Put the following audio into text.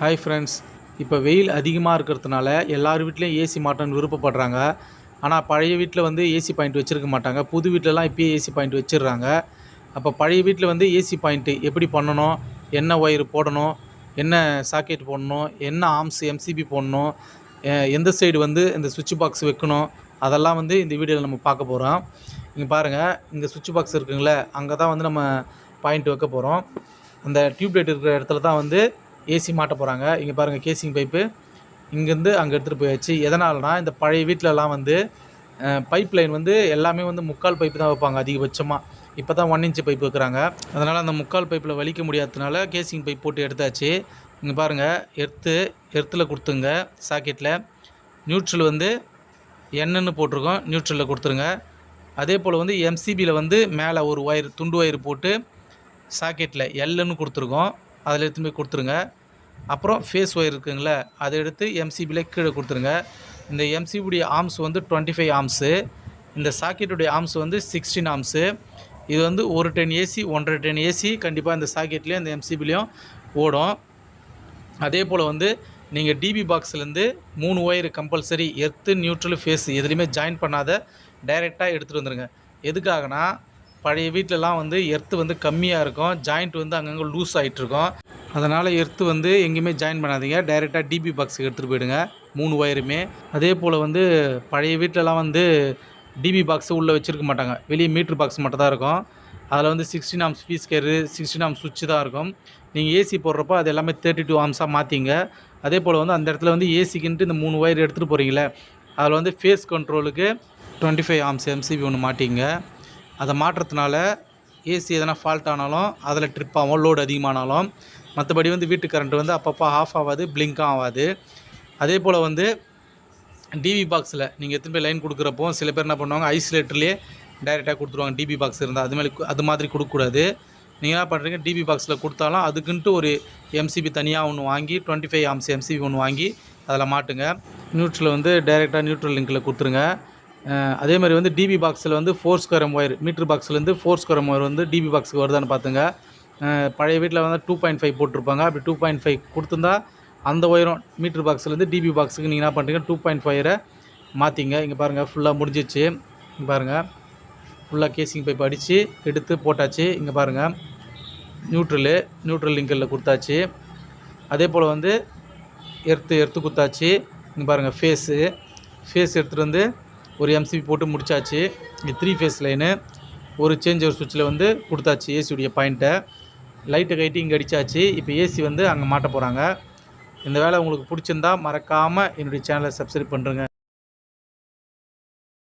Hi friends இப்போ வெயில் அதிகமாக இருக்கிறதுனால எல்லார் வீட்லேயும் ஏசி மாட்டோன்னு விருப்பப்படுறாங்க. ஆனால் பழைய வீட்டில் வந்து ஏசி பாயிண்ட் வச்சுருக்க மாட்டாங்க. புது வீட்டிலலாம் இப்போயே ஏசி பாயிண்ட் வச்சிடுறாங்க. அப்போ பழைய வீட்டில் வந்து ஏசி பாயிண்ட்டு எப்படி பண்ணணும்? என்ன ஒயர் போடணும்? என்ன சாக்கெட் போடணும்? என்ன ஆம்ஸ் எம்சிபி போடணும்? எந்த சைடு வந்து இந்த சுவிட்ச் பாக்ஸ் வைக்கணும்? அதெல்லாம் வந்து இந்த வீடியோவில் நம்ம பார்க்க போகிறோம் இங்கே பாருங்கள் இங்கே சுவிட்ச் பாக்ஸ் இருக்குங்களே. அங்கே தான் வந்து நம்ம பாயிண்ட் வைக்க போகிறோம் அந்த டியூப்லைட் இருக்கிற இடத்துல தான் வந்து ஏசி மாட்ட போகிறாங்க இங்கே பாருங்கள் கேசிங் பைப்பு இங்கேருந்து அங்கே எடுத்துகிட்டு போயாச்சு. எதனால்னா இந்த பழைய வீட்டிலலாம் வந்து பைப் லைன் வந்து எல்லாமே வந்து முக்கால் பைப்பு தான் வைப்பாங்க அதிகபட்சமாக இப்போ தான் ஒன் இன்ச்சு பைப் வைக்கிறாங்க. அதனால் அந்த முக்கால் பைப்பில் வலிக்க முடியாததுனால கேசிங் பைப் போட்டு எடுத்தாச்சு. இங்கே பாருங்கள் எர்த்து எர்த்தில் கொடுத்துங்க சாக்கெட்டில் நியூட்ரல் வந்து என்னன்னு போட்டிருக்கோம். நியூட்ரலில் கொடுத்துருங்க. அதே போல் வந்து எம்சிபியில் வந்து மேலே ஒரு ஒயர் துண்டு ஒயர் போட்டு சாக்கெட்டில் எல்லுன்னு கொடுத்துருக்கோம். அதில் எடுத்துன்னு போய் கொடுத்துருங்க. அப்புறம் ஃபேஸ் ஒயர் இருக்குங்கள அதை எடுத்து எம்சிபியில் கீழே கொடுத்துருங்க. இந்த எம்சிபியுடைய ஆர்ம்ஸ் வந்து டுவெண்ட்டி ஃபைவ் ஆர்ம்ஸு இந்த சாக்கெட்டுடைய ஆர்ம்ஸ் வந்து சிக்ஸ்டீன் ஆர்ம்ஸு இது வந்து ஒரு டென் ஏசி ஒன்றரை டென் ஏசி கண்டிப்பாக இந்த சாக்கெட்லேயும் இந்த எம்சிபிலையும் ஓடும். அதே போல் வந்து நீங்கள் டிபி பாக்ஸ்லேருந்து மூணு wire compulsory earth neutral phase எதுலேயுமே ஜாயின் பண்ணாத டைரெக்டாக எடுத்துகிட்டு வந்துடுங்க எதுக்காகனா பழைய வீட்டிலலாம் வந்து எர்த்து வந்து கம்மியாக இருக்கும். ஜாயிண்ட் வந்து அங்கங்கே லூஸ் ஆகிட்டு இருக்கும் அதனால் எர்த்து வந்து எங்கேயுமே ஜாயின் பண்ணாதீங்க. டைரெக்டாக டிபி பாக்ஸுக்கு எடுத்துகிட்டு போயிடுங்க. மூணு ஒயருமே அதே போல் வந்து பழைய வீட்டிலலாம் வந்து டிபி பாக்ஸு உள்ளே வச்சுருக்க மாட்டாங்க. வெளியே மீட்ரு பாக்ஸ் மட்டும் தான் இருக்கும். அதில் வந்து சிக்ஸ்டின் ஆம்ஸ் ஃபீஸ் கேரு சிக்ஸ்டின் ஆம்ஸ் சுவிட்சு தான் இருக்கும். நீங்கள் ஏசி போடுறப்போ அது எல்லாமே தேர்ட்டி டூ ஆம்ஸாக மாற்றிங்க அதே போல் வந்து அந்த இடத்துல வந்து ஏசிக்குன்ட்டு இந்த மூணு ஒயர் எடுத்துகிட்டு போகிறீங்களே அதில் வந்து ஃபேஸ் கண்ட்ரோலுக்கு டுவெண்ட்டி ஃபைவ் ஆம்ஸ் எம்சிபி ஒன்று மாட்டிங்க. அதை மாட்டுறதுனால ஏசி எதனா ஃபால்ட் ஆனாலும் அதில் ட்ரிப் ஆகும் லோடு அதிகமானாலும். மற்றபடி வந்து வீட்டு கரண்ட் வந்து அப்பப்போ ஆஃப் ஆகாது பிளிங்க்கும் ஆகாது. அதே போல் வந்து டிவி பாக்ஸில் நீங்கள் எத்தனை போய் லைன் கொடுக்குறப்போ சில பேர் என்ன பண்ணுவாங்க ஐசோலேட்டர்லேயே டைரெக்டாக கொடுத்துருவாங்க டிபி பாக்ஸ் இருந்தால் அது மாதிரி அது மாதிரி கொடுக்கக்கூடாது. நீங்கள் என்ன பண்ணுறீங்க டிபி பாக்ஸில் கொடுத்தாலும் அதுக்குன்ட்டு ஒரு எம்சிபி தனியாக ஒன்று வாங்கி டுவெண்ட்டி ஃபைவ் ஆம்ஸ் எம்சிபி ஒன்று வாங்கி அதில் மாட்டுங்க. நியூட்ரல் வந்து டைரெக்டாக நியூட்ரல் லிங்கில் கொடுத்துருங்க. அதே மாதிரி வந்து டிபி பாக்ஸில் வந்து ஃபோர் ஸ்கொயர் ஒயர் மீட்ரு பாக்ஸ்லேருந்து ஃபோர் ஸ்கொயர் ஒயர் வந்து டிபி பாக்ஸுக்கு வருதான்னு பார்த்துங்க பழைய வீட்டில் வந்து டூ பாயிண்ட் ஃபைவ் போட்டிருப்பாங்க. அப்படி டூ பாயிண்ட் ஃபைவ் கொடுத்துருந்தா அந்த ஒயரும் மீட்ரு பாக்ஸ்லேருந்து டிபி பாக்ஸுக்கு நீங்கள் என்ன பண்ணுறீங்க டூ பாயிண்ட் ஃபைவரை மாற்றிங்க இங்கே பாருங்கள் ஃபுல்லாக முடிஞ்சிச்சு. இங்கே பாருங்கள் ஃபுல்லாக கேசிங் பைப் அடித்து எடுத்து போட்டாச்சு. இங்கே பாருங்கள் நியூட்ரலு நியூட்ரல் லிங்கரில் கொடுத்தாச்சு. அதே போல் வந்து எர்த்து எர்த்து கொடுத்தாச்சு இங்கே பாருங்கள் ஃபேஸு ஃபேஸ் எடுத்துகிட்டு வந்து ஒரு எம்சிபி போட்டு முடிச்சாச்சு. இங்கே த்ரீ ஃபேஸ் லைனு ஒரு சேஞ்ச் ஒரு சுவிட்சில் வந்து கொடுத்தாச்சு ஏசியுடைய பாயிண்ட்டை லைட்டை கைட்டி இங்கே அடித்தாச்சு இப்போ ஏசி வந்து அங்கே மாட்ட போகிறாங்க இந்த வேலை உங்களுக்கு பிடிச்சிருந்தா மறக்காமல் என்னுடைய சேனலை சப்ஸ்கிரைப் பண்ணுறேங்க